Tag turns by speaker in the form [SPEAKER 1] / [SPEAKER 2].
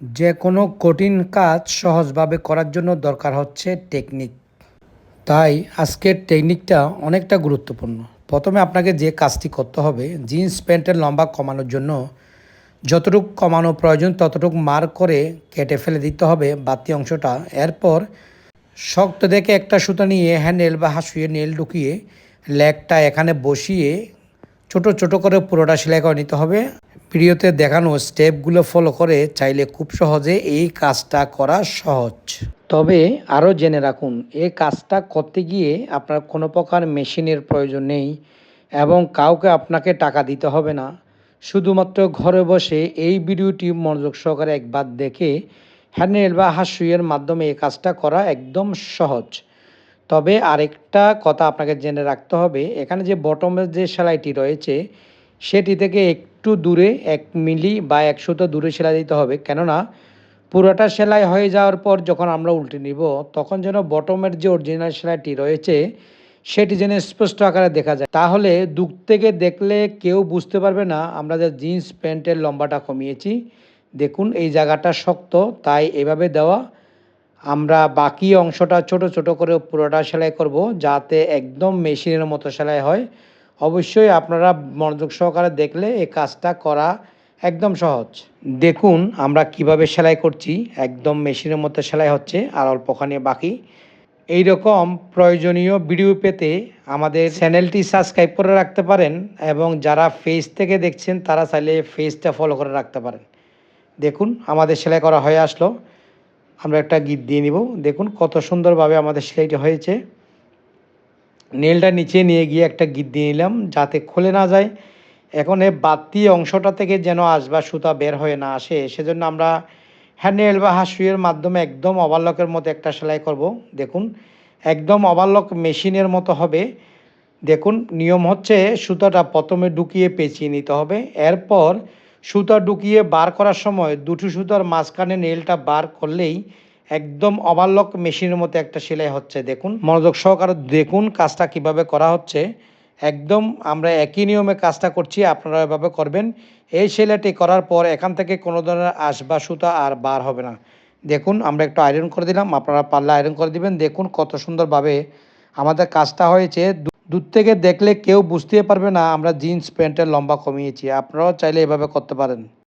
[SPEAKER 1] যে কোনো কঠিন কাজ সহজভাবে করার জন্য দরকার হচ্ছে টেকনিক তাই আজকের টেকনিকটা অনেকটা গুরুত্বপূর্ণ। প্রথমে আপনাকে যে কাজটি করতে হবে জিন্স প্যান্টের লম্বা কমানোর জন্য যতটুকু কমানো প্রয়োজন, ততটুকু মার করে কেটে ফেলে দিতে হবে বাতি অংশটা। এরপর শক্ত দেখে একটা সুতো নিয়ে হ্যান্ডেল বা হাসুয়ে নেল ঢুকিয়ে লেগটা এখানে বসিয়ে ছোট ছোট করে পুরোটা সেলাই করে নিতে হবে। ভিডিওতে দেখানো স্টেপগুলো ফলো করে চাইলে খুব সহজে এই কাজটা করা সহজ। তবে আরও জেনে রাখুন এই কাজটা করতে গিয়ে আপনার কোনো প্রকার মেশিনের প্রয়োজন নেই এবং কাউকে আপনাকে টাকা দিতে হবে না। শুধুমাত্র ঘরে বসে এই ভিডিওটি মনোযোগ সহকারে একবার দেখে, হ্যান্ডেল বা হাসুইয়ের মাধ্যমে এই কাজটা করা একদম সহজ। তবে আরেকটা কথা আপনাকে জেনে রাখতে হবে, এখানে যে বটমের যে সেলাইটি রয়েছে সেটি থেকে একটু দূরে, এক মিলি বা একশোটা দূরে সেলাই দিতে হবে। কেননা, পুরোটা সেলাই হয়ে যাওয়ার পর যখন আমরা উল্টে নিব, তখন যেন বটমের যে অরিজিনাল সেলাইটি রয়েছে, সেটি যেন স্পষ্ট আকারে দেখা যায়। তাহলে দুঃখ থেকে দেখলে কেউ বুঝতে পারবে না, আমরা যে জিন্স প্যান্টের লম্বাটা কমিয়েছি। দেখুন, এই জায়গাটা শক্ত, তাই এভাবে দেওয়া। আমরা বাকি অংশটা ছোট ছোট করে পুরোটা সেলাই করব, যাতে একদম মেশিনের মতো সেলাই হয়। অবশ্যই আপনারা মনোযোগ সহকারে দেখলে এই কাজটা করা একদম সহজ। দেখুন আমরা কীভাবে সেলাই করছি, একদম মেশিনের মতো সেলাই হচ্ছে, আর অল্পখানি বাকি। এই রকম প্রয়োজনীয় ভিডিও পেতে আমাদের চ্যানেলটি সাবস্ক্রাইব করে রাখতে পারেন এবং যারা ফেস থেকে দেখছেন, তারা চাইলে ফেসটা ফলো করে রাখতে পারেন। দেখুন, আমাদের সেলাই করা হয়ে আসলো। আমরা একটা গিট দিয়ে নিব। দেখুন কত সুন্দরভাবে আমাদের সেলাইটি হয়েছে। নেলটা নিচে নিয়ে গিয়ে একটা গিট দিয়ে নিলাম, যাতে খুলে না যায়। এখন এই বাতি অংশটা থেকে যেন আসবা সুতা বের হয়ে না আসে, সেজন্য আমরা হ্যান্ডেল বা হাসুইয়ের মাধ্যমে একদম ওভারলকের মতো একটা সেলাই করব। দেখুন, একদম ওভারলক মেশিনের মতো হবে। দেখুন, নিয়ম হচ্ছে সুতাটা প্রথমে ঢুকিয়ে পেঁচিয়ে নিতে হবে। এরপর সুতা ঢুকিয়ে বার করার সময় দুটো সুতার মাঝখানে নেলটা বার করলেই একদম ওভারলক মেশিনের মতো একটা সেলাই হচ্ছে। দেখুন, মনোযোগ সহকারে দেখুন কাজটা কীভাবে করা হচ্ছে। একদম আমরা একই নিয়মে কাজটা করছি আপনারা এভাবে করবেন। এই সেলাইটি করার পর এখান থেকে কোনো ধরনের আসবা সুতা আর বার হবে না। দেখুন, আমরা একটু আয়রন করে দিলাম, আপনারা পারলে আয়রন করে দিবেন। দেখুন কত সুন্দরভাবে আমাদের কাজটা হয়েছে। দূর থেকে দেখলে কেউ বুঝতে পারবে না, আমরা জিন্স প্যান্টের লম্বা কমিয়েছি। আপনারাও চাইলে এভাবে করতে পারেন।